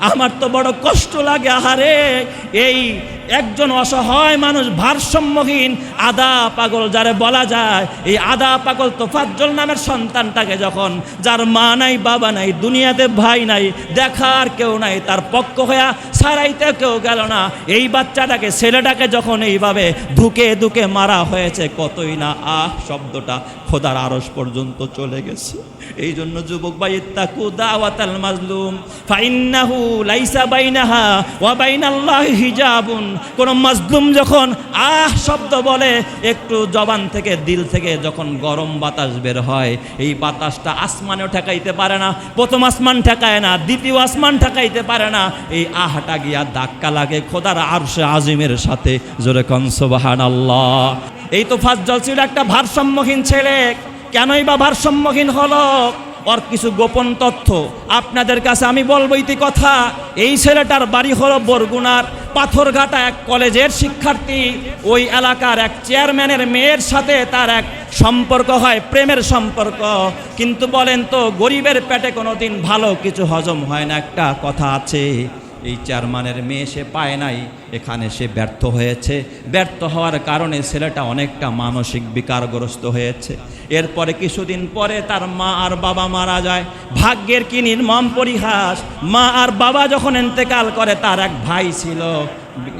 আমার তো বড় কষ্ট লাগে আহারে এই একজন অসহায় মানুষ ভারসাম্যহীন আদা পাগল, যারে বলা যায় এই আদা পাগল তোফাজ্জল নামের সন্তানটাকে যখন, যার মা নাই, বাবা নাই, দুনিয়াতে ভাই নাই, দেখার কেউ নাই, তার পক্ষ হইয়া সারাইতে কেউ গেল না, এই বাচ্চাটাকে, ছেলেটাকে যখন এইভাবে ধুকে ধুকে মারা হয়েছে, কতই না, আহ, শব্দটা খোদার আরস পর্যন্ত চলে গেছে। এই জন্য যুবক ভাই, ইত্তাকু দাওয়াতাল মাজলুম, ফাইন্নাহু লাইসা বাইনাহা ওয়া বাইনাল্লাহি হিজাবুন কোন মাজলুম যখন আহ শব্দ বলে, একটু জবান থেকে দিল থেকে যখন গরম বাতাস বের হয়, এই বাতাসটা আসমানেও ঠেকাইতে পারে না, প্রথম আসমান ঠেকায় না, দ্বিতীয় আসমান ঠেকাইতে পারে না, এই আহটা গিয়া ধাক্কা লাগে খোদার আরশে আজিমের সাথে, জোরে কনসবাহান আল্লাহ এই তো ফাজ্জল ছিল একটা ভারসাম্যহীন ছেলে, কেনই বা ভারসাম্যহীন হলো? ওর কিছু গোপন তথ্য। আপনাদের কাছে আমি বলব ইতি কথা। এই ছেলেটার বাড়ি হলো বরগুনার পাথরঘাটা এক কলেজের শিক্ষার্থী। ওই এলাকার এক চেয়ারম্যানের মেয়ের সাথে তার এক সম্পর্ক হয়, প্রেমের সম্পর্ক। কিন্তু বলেন তো, গরিবের পেটে কোনো দিন ভালো কিছু হজম হয় না, একটা কথা আছে। এই চেয়ারম্যানের মেয়ে সে পায় নাই, এখানে সে ব্যর্থ হয়েছে। ব্যর্থ হওয়ার কারণে ছেলেটা অনেকটা মানসিক বিকারগ্রস্ত হয়েছে। এরপরে কিছুদিন পরে তার মা আর বাবা মারা যায়। ভাগ্যের কি নির্মম পরিহাস? মা আর বাবা যখন ইন্তেকাল করে, তার এক ভাই ছিল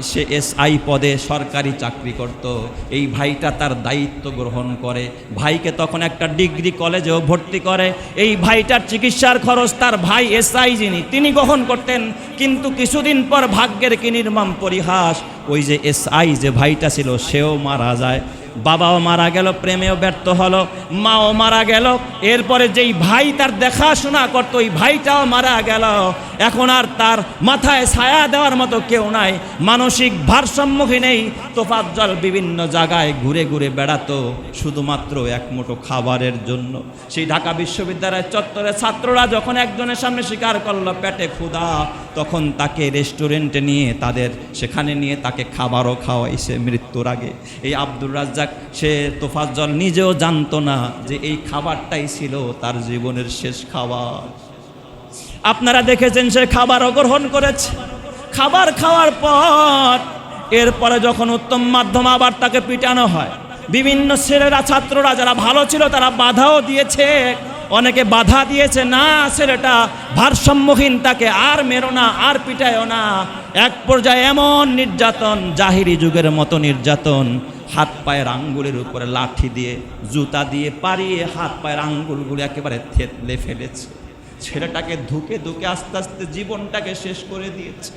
সে এসআই পদে সরকারি চাকরি করত। এই ভাইটা তার দায়িত্ব গ্রহণ করে। ভাইকে তখন একটা ডিগ্রি কলেজেও ভর্তি করে। এই ভাইটার চিকিৎসার খরচ তার ভাই এসআই যিনি, তিনি গ্রহণ করতেন। কিন্তু কিছুদিন পর ভাগ্যের কি নির্মাম পরিহাস, ওই যে এসআই যে ভাইটা ছিল, সেও মারা যায়। বাবাও মারা গেল, প্রেমেও ব্যর্থ হলো, মাও মারা গেল। এরপরে যেই ভাই তার দেখাশোনা করতো, ওই ভাইটাও মারা গেল। এখন আর তার মাথায় ছায়া দেওয়ার মতো কেউ নাই, মানসিক ভারসাম্যহীন এই তোফাজ্জল বিভিন্ন জায়গায় ঘুরে ঘুরে বেড়াতো, শুধুমাত্র এক মুঠো খাবারের জন্য। সেই ঢাকা বিশ্ববিদ্যালয়ের চত্বরে ছাত্ররা যখন একজনের সামনে স্বীকার করল, পেটে ক্ষুধা তখন তাকে রেস্টুরেন্টে নিয়ে তাদের, সেখানে নিয়ে তাকে খাবারও খাওয়াইছে মৃত্যুর আগে। এই আব্দুর রাজ্জাক, সে তোফাজ্জল নিজেও জানতো না যে এই খাবারটাই ছিল তার জীবনের শেষ খাবার। আপনারা দেখেছেন সে খাবারও গ্রহণ করেছে। খাবার খাওয়ার পর, এরপরে যখন উত্তম মাধ্যম আবার তাকে পিটানো হয়, বিভিন্ন ছেলেরা, ছাত্ররা যারা ভালো ছিল তারা বাধাও দিয়েছে। অনেকে বাধা দিয়েছে, না, ছেলেটা ভারসাম্যহীন, তাকে আর মেরো না, আর পিটায়ও না। এক পর্যায়ে এমন নির্যাতন, জাহিরি যুগের মতো নির্যাতন, হাত পায়ের আঙ্গুলের উপরে লাঠি দিয়ে, জুতা দিয়ে পারিয়ে হাত পায়ের আঙ্গুলগুলো একেবারে থেতলে ফেলেছে। ছেলেটাকে ধুকে ধুকে আস্তে আস্তে জীবনটাকে শেষ করে দিয়েছে।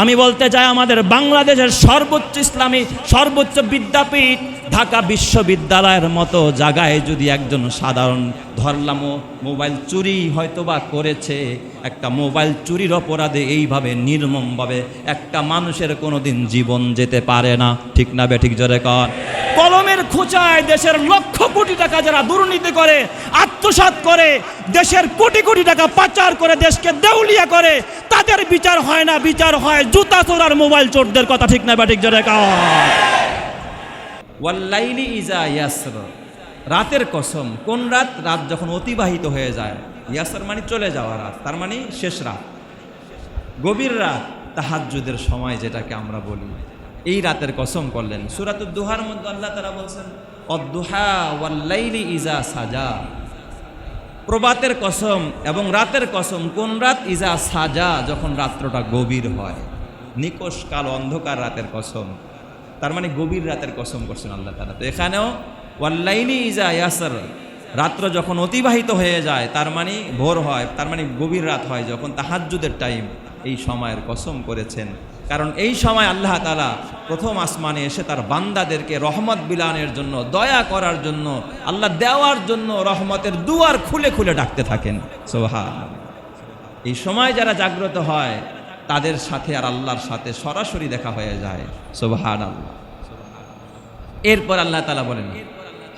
আমি বলতে চাই, আমাদের বাংলাদেশের সর্বোচ্চ ইসলামী, সর্বোচ্চ বিদ্যাপীঠ, ঢাকা বিশ্ববিদ্যালয়ের মতো জায়গায় যদি একজন সাধারণ ধরলাম, মোবাইল চুরি হয়তোবা করেছে। একটা মোবাইল চুরির অপরাধে এইভাবে নির্মমভাবে একটা মানুষের কোনোদিন জীবন যেতে পারে না। ঠিক না বে, ঠিক জোরে কর। কলমের খোঁচায় দেশের লক্ষ কোটি টাকা যারা দুর্নীতি করে, আত্মসাৎ করে, দেশের কোটি কোটি টাকা পাচার করে, দেশকে দেউলিয়া করে, তাদের বিচার হয় না, বিচার হয় জুতা চোরার মোবাইল চোরদের কথা। ঠিক না বে, ঠিক জোরে কর। ওয়াল্লাইলি ইজা ইয়াসর। রাতের কসম, কোন রাত? রাত যখন অতিবাহিত হয়ে যায়। ইয়াসর মানে চলে যাওয়া রাত, তার মানে শেষ রাত। গভীর রাত, তাহাজ্জুদের সময় যেটাকে আমরা বলি। এই রাতের কসম করলেন। সুরাতুদ দুহার মধ্যে আল্লাহ তারা বলছেন, অদ্দুহা ওয়াল্লাইলি ইজা সাজা। প্রবাতের কসম এবং রাতের কসম, কোন রাত? ইজা সাজা, যখন রাত্রটা গভীর হয়। নিকোষ কাল অন্ধকার রাতের কসম। তার মানে গভীর রাতের কসম করছেন আল্লাহ তারা তো এখানেও ওয়াল্লাইলি ইজা ইয়াসার। রাত্র যখন অতিবাহিত হয়ে যায়, তার মানে ভোর হয়, তার মানে গভীর রাত হয় যখন তাহাজ্জুদের টাইম, এই সময়ের কসম করেছেন। কারণ এই সময় আল্লাহ তালা প্রথম আসমানে এসে তার বান্দাদেরকে রহমত বিলানের জন্য, দয়া করার জন্য, আল্লাহ দেওয়ার জন্য রহমতের দুয়ার খুলে খুলে ডাকতে থাকেন। সোহা এই সময় যারা জাগ্রত হয়, তাদের সাথে আর আল্লাহর সাথে সরাসরি দেখা হয়ে যায়। সোভান আল্লাহ এরপর আল্লাহ তালা বলেন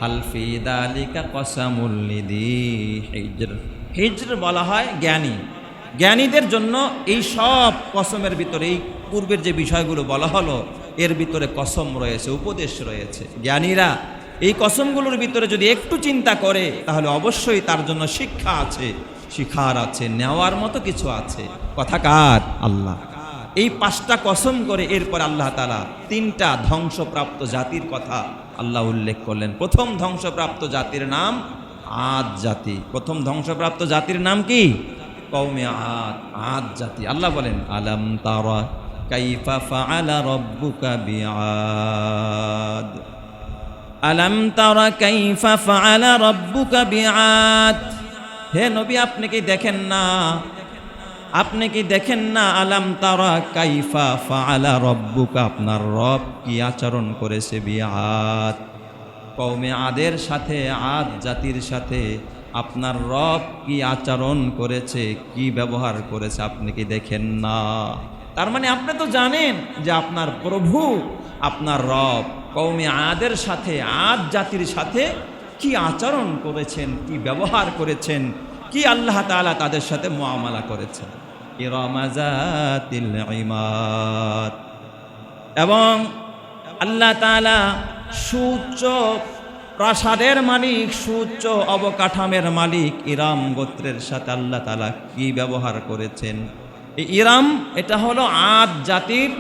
হালফি দালিকা কসামুল্লিদি হিজর। হিজর বলা হয় জ্ঞানী। জ্ঞানীদের জন্য এই সব কসমের ভিতরে এই পূর্বের যে বিষয়গুলো বলা হলো, এর ভিতরে কসম রয়েছে, উপদেশ রয়েছে। জ্ঞানীরা এই কসমগুলোর ভিতরে যদি একটু চিন্তা করে, তাহলে অবশ্যই তার জন্য শিক্ষা আছে, শিখার আছে, নেওয়ার মতো কিছু আছে। কথা কার? আল্লাহ। এই পাঁচটা কসম করে এরপর আল্লাহ তালা তিনটা ধ্বংসপ্রাপ্ত জাতির কথা আল্লাহ উল্লেখ করলেন। প্রথম ধ্বংসপ্রাপ্ত জাতির নাম আদ জাতি। প্রথম ধ্বংসপ্রাপ্ত জাতির নাম কি? কৌমে আদ আদ জাতি। আল্লাহ বলেন, আলম তারা রাব্বুকা তারা রাব্বুকা বিআদ? হে নবী, আপনি কি দেখেন না আপনি কি দেখেন না, আলাম তারা কাইফা ফাআলা রব্বুকা, আপনার রব কি আচরণ করেছে বিআদ? কৌমে আদের সাথে, আদ জাতির সাথে আপনার রব কি আচরণ করেছে, কি ব্যবহার করেছে আপনি কি দেখেন না? তার মানে আপনি তো জানেন যে আপনার প্রভু, আপনার রব কৌমে আদের সাথে, আদ জাতির সাথে কি আচরণ করেছেন, কি ব্যবহার করেছেন কি আল্লাহ তাআলা তাদের সাথে মুআমালা করেছেন? এবং আল্লাহ তাআলা সুউচ্চ প্রাসাদের মালিক, সুউচ্চ অবকাঠামের মালিক ইরাম গোত্রের সাথে আল্লাহ তালা কি ব্যবহার করেছেন? ইরাম, এটা হলো আদ জাতির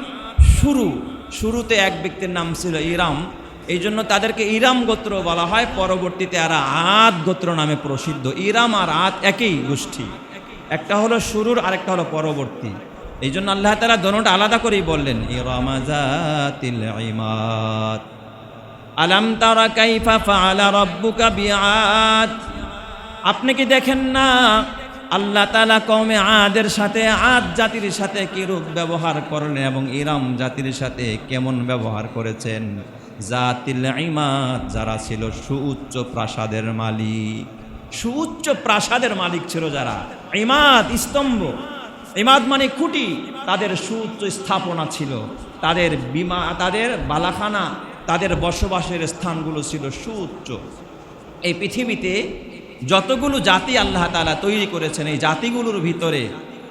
শুরু। শুরুতে এক ব্যক্তির নাম ছিল ইরাম। এই জন্য তাদেরকে ইরাম গোত্র বলা হয়। পরবর্তীতে এরা আদ গোত্র নামে প্রসিদ্ধ। ইরাম আর আদ একই গোষ্ঠী। একটা হলো শুরুর, আরেকটা হলো পরবর্তী। এই জন্য আল্লাহ তালা দোনোটা আলাদা করেই বললেন কাইফা আপনি কি দেখেন না, আল্লাহ তালা কমে আদের সাথে, আদ জাতির সাথে কিরূপ ব্যবহার করলেন এবং ইরাম জাতির সাথে কেমন ব্যবহার করেছেন? জাতিল ইমাদ যারা ছিল সুউচ্চ প্রাসাদের মালিক। সুউচ্চ প্রাসাদের মালিক ছিল যারা? ইমাদ স্তম্ভ। ইমাদ মানে খুঁটি। তাদের সুউচ্চ স্থাপনা ছিল। তাদের বিমা, তাদের বালাখানা, তাদের বসবাসের স্থানগুলো ছিল সুউচ্চ। এই পৃথিবীতে যতগুলো জাতি আল্লাহ তাআলা তৈরি করেছেন, এই জাতিগুলোর ভিতরে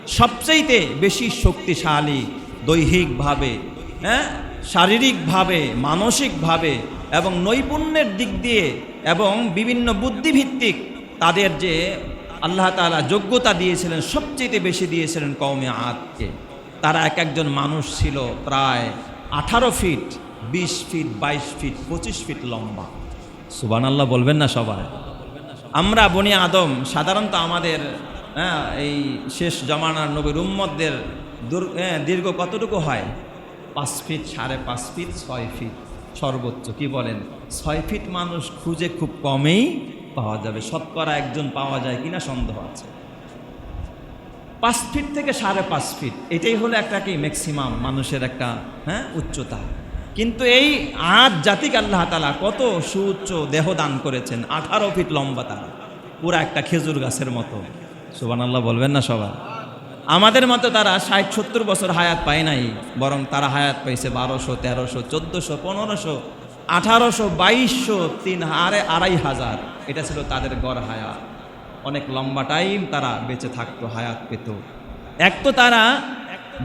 সবচেয়েতে বেশি শক্তিশালী দৈহিকভাবে হ্যাঁ? শারীরিকভাবে মানসিকভাবে এবং নৈপুণ্যের দিক দিয়ে এবং বিভিন্ন বুদ্ধিভিত্তিক তাদের যে আল্লাহ তাআলা যোগ্যতা দিয়েছিলেন সবচেয়ে বেশি দিয়েছিলেন কৌমে আদকে। তারা এক একজন মানুষ ছিল প্রায় আঠারো ফিট বিশ ফিট বাইশ ফিট পঁচিশ ফিট লম্বা। সুবান আল্লাহ বলবেন না সবাই? আমরা বনি আদম সাধারণত আমাদের হ্যাঁ এই শেষ জমানার নবীর উম্মতদের দুর- হ্যাঁ, দীর্ঘ কতটুকু হয়? পাঁচ ফিট, সাড়ে পাঁচ ফিট, ছয় ফিট সর্বোচ্চ। কি বলেন? ছয় ফিট মানুষ খুঁজে খুব কমেই পাওয়া যাবে। শতকরা একজন পাওয়া যায় কিনা সন্দেহ আছে। পাঁচ ফিট থেকে সাড়ে পাঁচ ফিট, এটাই হলো একটা কি ম্যাক্সিমাম মানুষের একটা হ্যাঁ উচ্চতা। কিন্তু এই আজ জাতিকে আল্লাহ তালা কত সুউচ্চ দেহ দান করেছেন। আঠারো ফিট লম্বা তারা। পুরা একটা খেজুর গাছের মতো। সুবান আল্লাহ বলবেন না সবাই? আমাদের মতো তারা ষাট, সত্তর বছর হায়াত পায় নাই, বরং তারা হায়াত পাইছে বারোশো, তেরোশো, চোদ্দোশো, পনেরোশো, আঠারোশো, বাইশশো, তিন আড়াই আড়াই হাজার। এটা ছিল তাদের গড় হায়াত। অনেক লম্বা টাইম তারা বেঁচে থাকতো, হায়াত পেত। এক তো তারা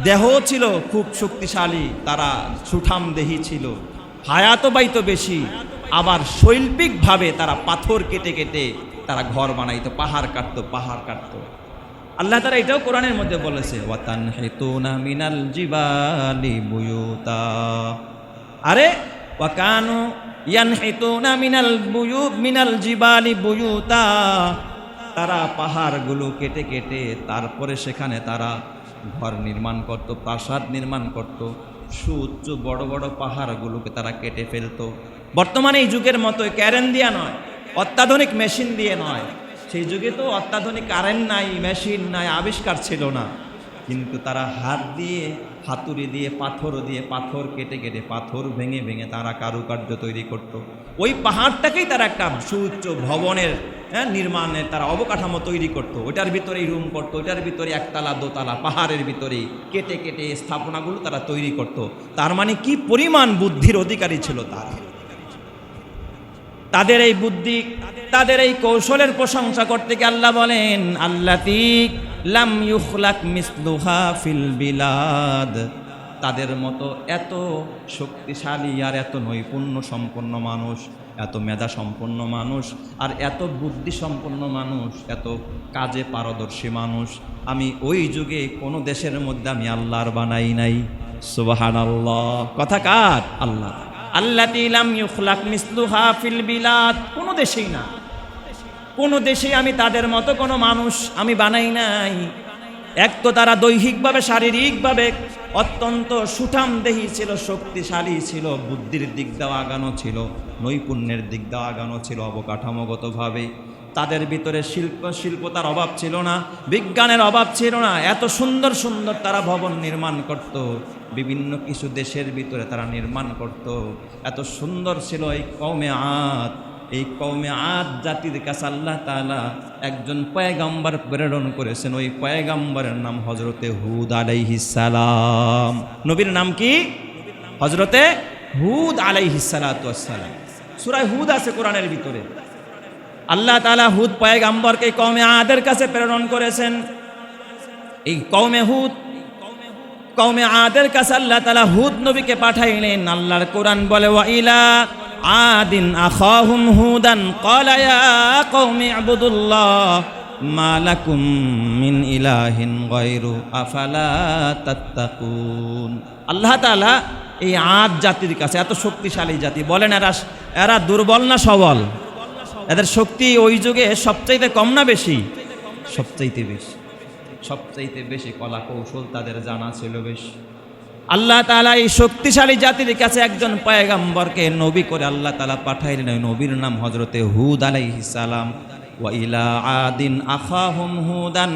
দেহ ছিল খুব শক্তিশালী, তারা সুঠাম দেহি ছিল। হায়াতও বাইতো বেশি। আবার শৈল্পিকভাবে তারা পাথর কেটে কেটে তারা ঘর বানাইতো, পাহাড় কাটতো পাহাড় কাটতো। আল্লাহ তারা এটাও কোরআনের মধ্যে বলেছে হেতুনা মিনাল আরে, ওয়াকানু ইয়ান হেতুনা মিনাল মিনাল জিবালি বুয়ুতা। তারা পাহাড়গুলো কেটে কেটে তারপরে সেখানে তারা ঘর নির্মাণ করত, প্রাসাদ নির্মাণ করত। সুউচ্চ বড় বড় পাহাড়গুলোকে তারা কেটে ফেলতো। বর্তমানে এই যুগের মতো ক্যারেন দিয়া নয়, অত্যাধুনিক মেশিন দিয়ে নয়। সেই যুগে তো অত্যাধুনিক কারেন্ট নাই মেশিন নাই, আবিষ্কার ছিল না কিন্তু তারা হাত দিয়ে, হাতুড়ি দিয়ে, পাথর দিয়ে, পাথর কেটে কেটে, পাথর ভেঙে ভেঙে তারা কারুকার্য তৈরি করত। ওই পাহাড়টাকেই তারা একটা সুউচ্চ ভবনের হ্যাঁ নির্মাণের তারা অবকাঠামো তৈরি করত। ওটার ভিতরেই রুম করতো ওটার ভিতরে একতলা, দোতলা, পাহাড়ের ভিতরেই কেটে কেটে স্থাপনাগুলো তারা তৈরি করত। তার মানে কি পরিমাণ বুদ্ধির অধিকারী ছিল তারা তাদের এই বুদ্ধি, তাদের এই কৌশলের প্রশংসা করতে গিয়ে আল্লাহ বলেন, আল্লাতি লাম ইউখলাক মিসলুহা ফিল বিলাদ। তাদের মতো এত শক্তিশালী আর এত নৈপুণ্য সম্পন্ন মানুষ, এত মেধা সম্পন্ন মানুষ, আর এত বুদ্ধি সম্পন্ন মানুষ, এত কাজে পারদর্শী মানুষ, আমি ওই যুগে কোনো দেশের মধ্যে আমি আল্লাহর বানাই নাই। সুবাহান আল্লাহ কথা কার? আল্লাহ আল্লাহ ইলাম ইউখলাক মিসলুহা কোনো দেশেই না। কোনো দেশেই আমি তাদের মতো কোনো মানুষ আমি বানাই নাই। এক তো তারা দৈহিকভাবে, শারীরিকভাবে অত্যন্ত সুঠাম দেহি ছিল, শক্তিশালী ছিল, বুদ্ধির দিক দেওয়া আগানো ছিল, নৈপুণ্যের দিক দেওয়া আগানো ছিল, অবকাঠামোগতভাবে। তাদের ভিতরে শিল্প, শিল্পতার অভাব ছিল না, বিজ্ঞানের অভাব ছিল না। এত সুন্দর সুন্দর তারা ভবন নির্মাণ করত। বিভিন্ন কিছু দেশের ভিতরে তারা নির্মাণ করত। এত সুন্দর ছিল এই কৌমে আত এই কৌমে আদ জাতির কাছে আল্লাহ তাআলা একজন পয়গাম্বার প্রেরণ করেছেন। ওই পয়গাম্বারের নাম হজরতে হুদ আলাইহিস সালাম। নবীর নাম কি? হজরতে হুদ আলাইহিস সালাতু ওয়াসসালাম সূরা হুদ আছে কোরআনের ভিতরে। আল্লাহ তাআলা হুদ পয়গাম্বরকে কৌমে আদের কাছে প্রেরণ করেছেন। এই কৌমে হুদ কৌমে আদের কাছে আল্লাহ তালা হুদ নবীকে পাঠাইলেন। আল্লাহর কোরআন বলে, ওয়া ইলা আদিন আখাহুম হুদান। ক্বালা, ইয়া কওমি ইবুদুল্লাহ, মা লাকুম মিন ইলাহিন গায়রু, আফালা তাত্তাকুন? আল্লাহ তাআলা এই আদ জাতির কাছে, এত শক্তিশালী জাতি, বলেন এরা এরা দুর্বল না সবল? এদের শক্তি ওই যুগে সবচাইতে কম না বেশি? সবচাইতে বেশি। সবচাইতে বেশি কলা কৌশল তাদের জানা ছিল বেশ। আল্লাহ তালা এই শক্তিশালী জাতির কাছে একজন পয়গাম্বরকে নবী করে আল্লাহ তালা পাঠাইলেন। ওই নবীর নাম হজরতে হুদ আলাইহিস সালাম। ওয়া ইলা আদিন আখাহুম হুদান।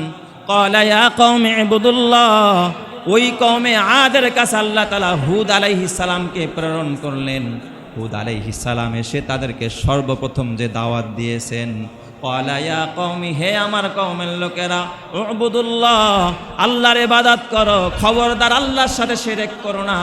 ইয়া কওমি ইবুদুল্লাহ। ওই কওমে আদের কাছে আল্লাহ তালা হুদ আলাইহিস সালামকে প্রেরণ করলেন। হুদ আলাইহিস সালাম এসে তাদেরকে সর্বপ্রথম যে দাওয়াত দিয়েছেন কলায়া কৌমি হে আমার কৌমের লোকেরা, উবুদুল্লাহ, আল্লাহর ইবাদত করো, খবরদার আল্লাহর সাথে শিরক করো না।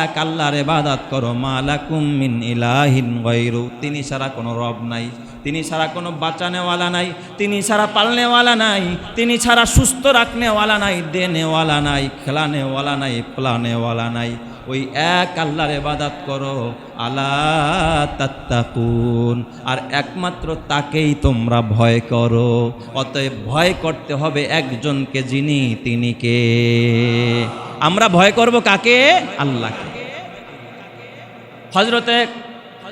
এক, আল্লাহর ইবাদত করো মালাকুম মিন ইলাহিন গায়রু। তিনি ছাড়া কোনো রব নাই, তিনি ছাড়া কোনো বাঁচানেওয়ালা নাই, তিনি ছাড়া পালনেওয়ালা নাই, তিনি ছাড়া সুস্থ রাখনেওয়ালা নাই, দেনেওয়ালা নাই, খেলানেওয়ালা নাই, ফলানেওয়ালা নাই। ওই এক আল্লাহর এবাদাত করো আল্লাহ আর একমাত্র তাকেই তোমরা ভয় করো, অতএব ভয় করতে হবে একজনকে যিনি তিনি কে। আমরা ভয় করব কাকে? আল্লাহকে। হজরতে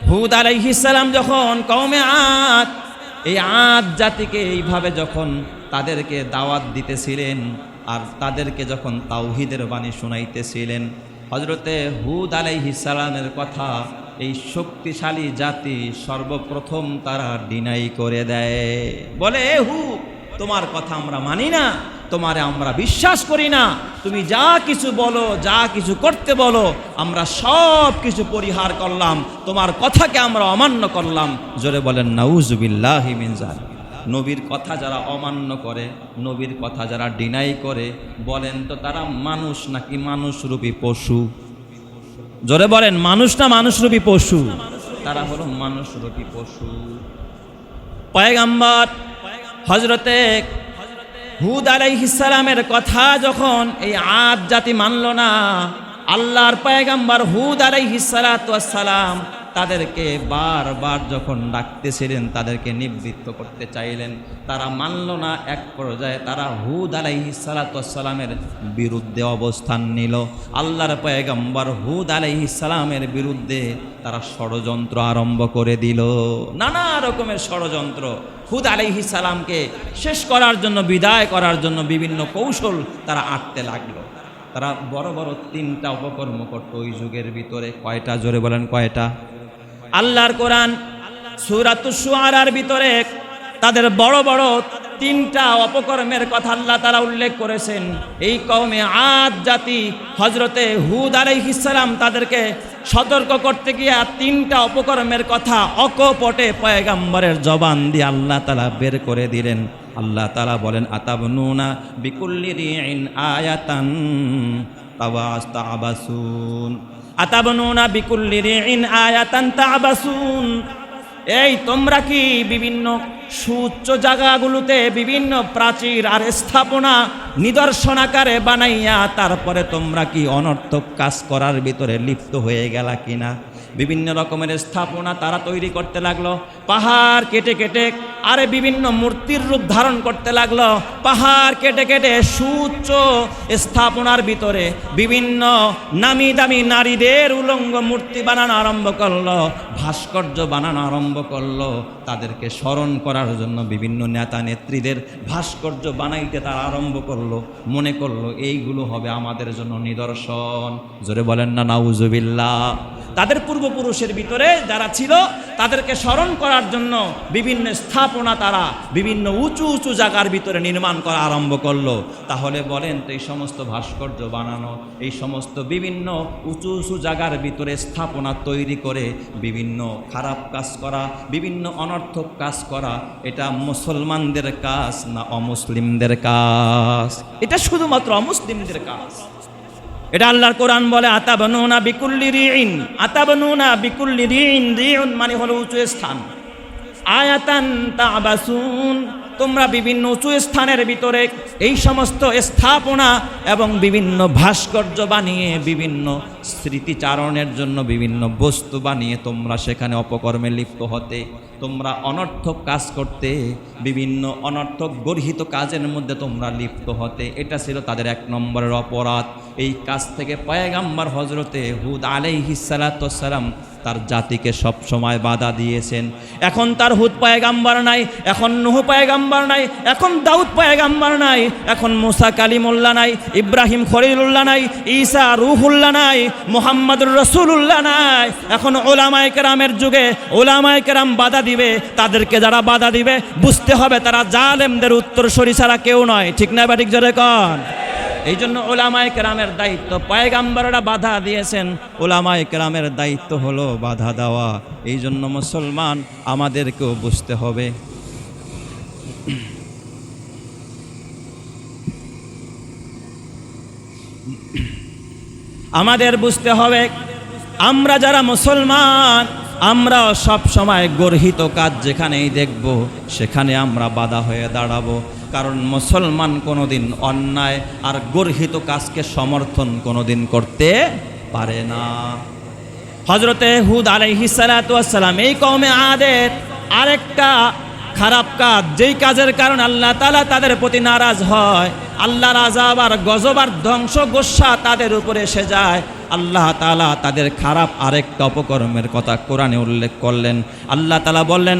হুদ আলাইহিসালাম যখন কৌমে আত এই আদ জাতিকে এইভাবে যখন তাদেরকে দাওয়াত দিতেছিলেন, আর তাদেরকে যখন তাওহিদের বাণী শুনাইতেছিলেন হজরতে হুদ আলাইহিসালামের কথা এই শক্তিশালী জাতি সর্বপ্রথম তারা ডিনাই করে দেয়। বলে, "এ হুদ, তোমার কথা আমরা মানি না, তোমারে আমরা বিশ্বাস করি না। তুমি যা কিছু বলো, যা কিছু করতে বলো, আমরা সব কিছু পরিহার করলাম। তোমার কথাকে আমরা অমান্য করলাম। জোরে বলেন নাউজুবিল্লাহ মিনজাল নবীর কথা যারা অমান্য করে, নবীর কথা যারা ডিনাই করে, বলেন তো তারা মানুষ নাকি মানুষরূপী পশু? জোরে বলেন, মানুষ না মানুষরূপী পশু? তারা হলো মানুষরূপী পশু। পয়গাম্বর হজরতে হুদ আলাই আলাইহিসালামের কথা যখন এই আদ জাতি মানল না, আল্লাহর পয়গাম্বর হুদ আলাই আলাইহিসালাম তাদেরকে বারবার যখন ডাকতেছিলেন, তাদেরকে নিবৃত্ত করতে চাইলেন। তারা মানল না, এক পর্যায়ে তারা হুদ আলাইহিসালামের বিরুদ্ধে অবস্থান নিল। আল্লাহর পয়গাম্বর হুদ আলাইহিসালামের বিরুদ্ধে তারা ষড়যন্ত্র আরম্ভ করে দিল। নানা রকমের ষড়যন্ত্র। হুদ আলাইহি সালামকে শেষ করার জন্য, বিদায় করার জন্য বিভিন্ন কৌশল তারা আঁটতে লাগল। তারা বড় বড় তিনটা উপকর্ম করতো ওই যুগের ভিতরে। কয়টা? জোরে বলেন, কয়টা? আল্লাহর কোরআন সুরাতুসুয়ারার ভিতরে তাদের বড় বড় তিনটা অপকর্মের কথা আল্লাহ তারা উল্লেখ করেছেন। এই কওমে আদ জাতি হজরতে হুদ আলাইহিসালাম তাদেরকে সতর্ক করতে গিয়া তিনটা অপকর্মের কথা অকপটে পয়গাম্বরের জবান দিয়ে আল্লাহ তালা বের করে দিলেন। আল্লাহ তালা বলেন, আতাবনুনা বিকুল্লি রিন আয়াতান তাবাসুন আতাবনুনা বিকুল্লি রিন আয়াতান তাবাসুন। এই, তোমরা কি বিভিন্ন সুচ্চ জায়গাগুলোতে বিভিন্ন প্রাচীর আর স্থাপনা নিদর্শন আকারে বানাইয়া তারপরে তোমরা কি অনর্থক কাজ করার ভিতরে লিপ্ত হয়ে গেলা কিনা? বিভিন্ন রকমের স্থাপনা তারা তৈরি করতে লাগল। পাহাড় কেটে কেটে আরে বিভিন্ন মূর্তির রূপ ধারণ করতে লাগল। পাহাড় কেটে কেটে সুউচ্চ স্থাপনার ভিতরে বিভিন্ন নামি দামি নারীদের উলঙ্গ মূর্তি বানানো আরম্ভ করল, ভাস্কর্য বানানো আরম্ভ করল। তাদেরকে স্মরণ করার জন্য বিভিন্ন নেতা নেত্রীদের ভাস্কর্য বানাইতে তারা আরম্ভ করল। মনে করল, এইগুলো হবে আমাদের জন্য নিদর্শন। জোরে বলেন না, নাউজুবিল্লাহ। তাদের পূর্বপুরুষের ভিতরে যারা ছিল, তাদেরকে স্মরণ করার জন্য বিভিন্ন স্থাপনা তারা বিভিন্ন উঁচু উঁচু জায়গার ভিতরে নির্মাণ করা আরম্ভ করল। তাহলে বলেন তো এই সমস্ত ভাস্কর্য বানানো, এই সমস্ত বিভিন্ন উঁচু উঁচু জায়গার ভিতরে স্থাপনা তৈরি করে বিভিন্ন খারাপ কাজ করা, বিভিন্ন অনর্থক কাজ করা, এটা মুসলমানদের কাজ না অমুসলিমদের কাজ? এটা শুধুমাত্র অমুসলিমদের কাজ। এটা আল্লাহর কোরআন বলে, আতাবানুনা বিকুল্লি রিইন। আতাবানুনা বিকুল্লি রিন রিউন মানে হলো উঁচু স্থান। আয়াতান তাবাসুন। তোমরা বিভিন্ন উঁচু স্থানের ভিতরে এই সমস্ত স্থাপনা এবং বিভিন্ন ভাস্কর্য বানিয়ে, বিভিন্ন স্মৃতিচারণের জন্য বিভিন্ন বস্তু বানিয়ে তোমরা সেখানে অপকর্মে লিপ্ত হতে, তোমরা অনর্থক কাজ করতে, বিভিন্ন অনর্থক গর্হিত কাজের মধ্যে তোমরা লিপ্ত হতে। এটা ছিল তাদের এক নম্বরের অপরাধ। এই কাজ থেকে পয়গাম্বার হজরতে হুদ আলাইহিসালাম তার জাতিকে সব সময় বাধা দিয়েছেন। এখন তার হুদ পায়গাম্বার নাই, এখন নুহু পায়গাম্বার নাই, এখন দাউদ পায়গাম্বার নাই, এখন মুসা কালিমুল্লাহ নাই, ইব্রাহিম খলিলুল্লাহ নাই, ঈসা রুহুল্লাহ নাই, মোহাম্মদুর রসুল্লাহ নাই। এখন ওলামায় কেরামের যুগে ওলামায় কেরাম বাধা দিবে, তাদেরকে যারা বাধা দিবে, বুঝতে হবে তারা জালেমদের উত্তর সরি ছাড়া কেউ নয়। ঠিক না বা ঠিক জোরে কন? এই জন্য ওলামায় কেরামের দায়িত্ব। পয়গাম্বাররা বাধা দিয়েছেন। ওলামায় কেরামের দায়িত্ব হলো বাধা দেওয়া। এই জন্য মুসলমান আমাদেরকেও বুঝতে হবে। আমাদের বুঝতে হবে, আমরা যারা মুসলমান আমরা সব সময় গর্হিত কাজ যেখানেই দেখব, সেখানে আমরা বাধা হয়ে দাঁড়াবো। কারণ মুসলমান কোনোদিন অন্যায় আর গর্হিত কাজকে সমর্থন কোনোদিন করতে পারে না। হজরতে হুদ আলাইহিসালাম এই কৌমে আদের আরেকটা খারাপ কাজ, যেই কাজের কারণ আল্লাহ তালা তাদের প্রতি নারাজ হয়, আল্লাহর আজাব আর গজব আর ধ্বংস গোসা তাদের উপরে এসে যায়। আল্লাহ তালা তাদের খারাপ আরেকটা অপকর্মের কথা কোরআনে উল্লেখ করলেন। আল্লাহ তালা বললেন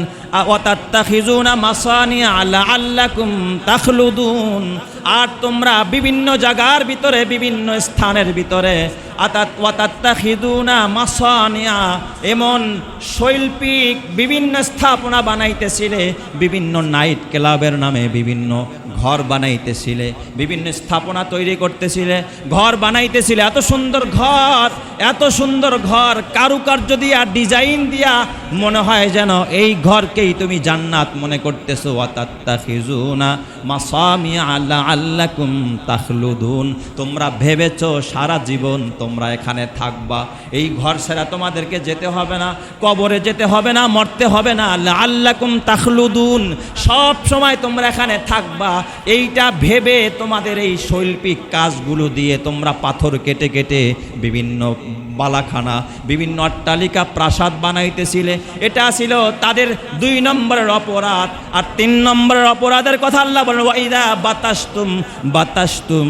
আর তোমরা বিভিন্ন জায়গার ভিতরে, বিভিন্ন স্থানের ভিতরে এমন শৈল্পিক বিভিন্ন স্থাপনা বানাইতেছিলে, বিভিন্ন নাইট ক্লাবের নামে বিভিন্ন ঘর বানাইতেছিলে, বিভিন্ন স্থাপনা তৈরি করতেছিলে, ঘর বানাইতেছিলে, এত সুন্দর ঘর, এত সুন্দর ঘর, কারুকার্য দিয়া, ডিজাইন দিয়া, মনে হয় যেন এই ঘরকেই তুমি জান্নাত মনে করতেছো। ওয়াতাত্তাখিজুনা মাসামিয়া আল্লাহ আল্লাকুম তাখলুদুন। তোমরা ভেবেছো সারা জীবন তোমরা এখানে থাকবা। এই ঘর সেরা তোমাদেরকে যেতে হবে না, কবরে যেতে হবে না, মরতে হবে না। আল্লাহ আল্লাকুম তাখলুদুন। সব সময় তোমরা এখানে থাকবা। এইটা ভেবে তোমাদের এই শৈল্পিক কাজগুলো দিয়ে তোমরা পাথর কেটে কেটে বিভিন্ন বালাখানা, বিভিন্ন অট্টালিকা প্রাসাদ বানাইতেছিলে। এটা ছিল তাদের দুই নম্বরের অপরাধ। আর তিন নম্বরের অপরাধের কথা আল্লাহ বলেন, ওয়াইদা বাতাস্তুম বাতাস্তুম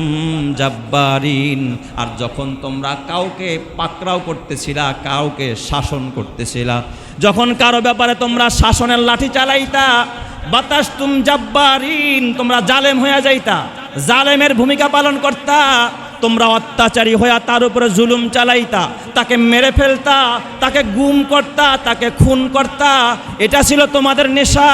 জাব্বারিন। আর যখন তোমরা কাউকে পাকড়াও করতেছিলা, কাউকে শাসন করতেছিলা, যখন কারও ব্যাপারে তোমরা শাসনের লাঠি চালাইতা বাতাস্তুম জাব্বারিন তোমরা জালেম হয়ে যাইতা। জালেমের ভূমিকা পালন করতা তোমরা অত্যাচারী হইয়া তার উপরে জুলুম চালাইতা, তাকে মেরে ফেলতা, তাকে গুম করতা, তাকে খুন করতা, এটা ছিল তোমাদের নেশা।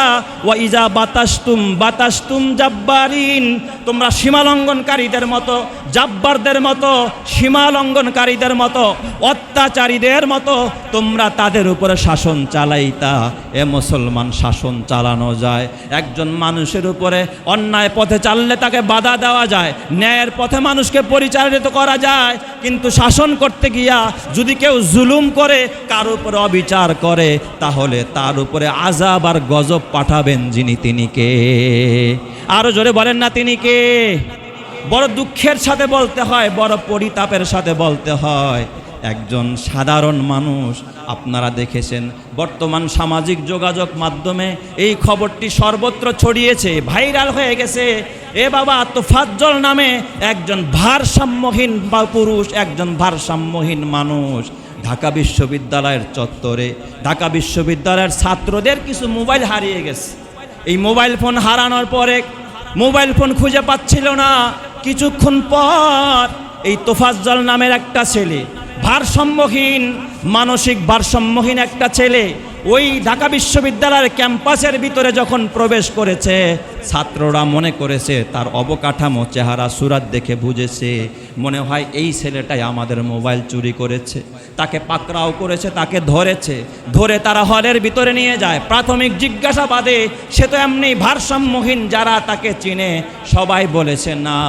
ওয়া ইজা বাতাস্তুম বাতাস্তুম জাব্বারিন, তোমরা সীমালঙ্ঘনকারীদের মতো, জাব্বারদের মতো, সীমালঙ্ঘনকারীদের মতো, অত্যাচারীদের মতো তোমরা তাদের উপরে শাসন চালাইতা। এ মুসলমান শাসন চালানো যায়। একজন মানুষের উপরে অন্যায় পথে চাললে তাকে বাধা দেওয়া যায়। ন্যায়ের পথে মানুষকে পরিচালিত করা যায়, কিন্তু শাসন করতে গিয়া যদি কেউ জুলুম করে, কার উপরে অবিচার করে, তাহলে তার উপরে আজাব আর গজব পাঠাবেন যিনি তিনি কে? আরও জোরে বলেন না তিনি কে? বড় দুঃখের সাথে বলতে হয়, বড় পরিতাপের সাথে বলতে হয়। একজন সাধারণ মানুষ, আপনারা দেখেছেন, বর্তমান সামাজিক যোগাযোগ মাধ্যমে এই খবরটি সর্বত্র ছড়িয়েছে, ভাইরাল হয়ে গেছে। এ বাবা তোফাজ্জল নামে একজন ভারসাম্যহীন বা পুরুষ, একজন ভারসাম্যহীন মানুষ। ঢাকা বিশ্ববিদ্যালয়ের চত্বরে, ঢাকা বিশ্ববিদ্যালয়ের ছাত্রদের কিছু মোবাইল হারিয়ে গেছে। এই মোবাইল ফোন হারানোর পরে মোবাইল ফোন খুঁজে পাচ্ছিল না। কিছুক্ষণ পর এই তোফাজ্জল নামের একটা ছেলে ভারসাম্যহীন, মানসিক ভারসাম্যহীন একটা ছেলে ওই ঢাকা বিশ্ববিদ্যালয়ের ক্যাম্পাসের ভিতরে যখন প্রবেশ করেছে, ছাত্ররা মনে করেছে তার অবকাঠামো, চেহারা, সুরাত দেখে বুঝেছে। মনে হয় এই ছেলেটাই আমাদের মোবাইল চুরি করেছে। তাকে পাকড়াও করেছে, তাকে ধরেছে। ধরে তারা হলের ভিতরে নিয়ে যায়। প্রাথমিক জিজ্ঞাসাবাদে সে তো এমনি ভারসাম্যহীন যারা তাকে চিনে, সবাই বলেছে, না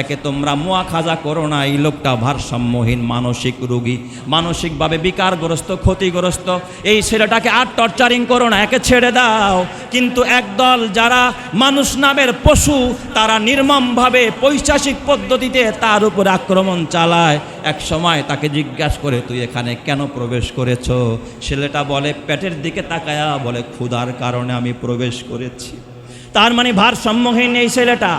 একে তোমরা মোয়া খাজা করো না। এই লোকটা ভারসাম্যহীন, মানসিক রোগী, মানসিকভাবে বিকারগ্রস্ত, ক্ষতিগ্রস্ত। এই ছেলেটাকে আর টর্চারিং করো না, একে ছেড়ে দাও। কিন্তু একদল যারা মানুষ নামের পশু, তারা নির্মমভাবে পৈশাসিক পদ্ধতিতে তার উপর আক্রমণ চালায়। এক সময় তাকে জিজ্ঞাসা করে, তুই এখানে কেন প্রবেশ করেছ? ছেলেটা বলে, পেটের দিকে তাকায়া বলে, ক্ষুধার কারণে আমি প্রবেশ করেছি। তার মানে ভারসাম্যহীন এই ছেলেটা।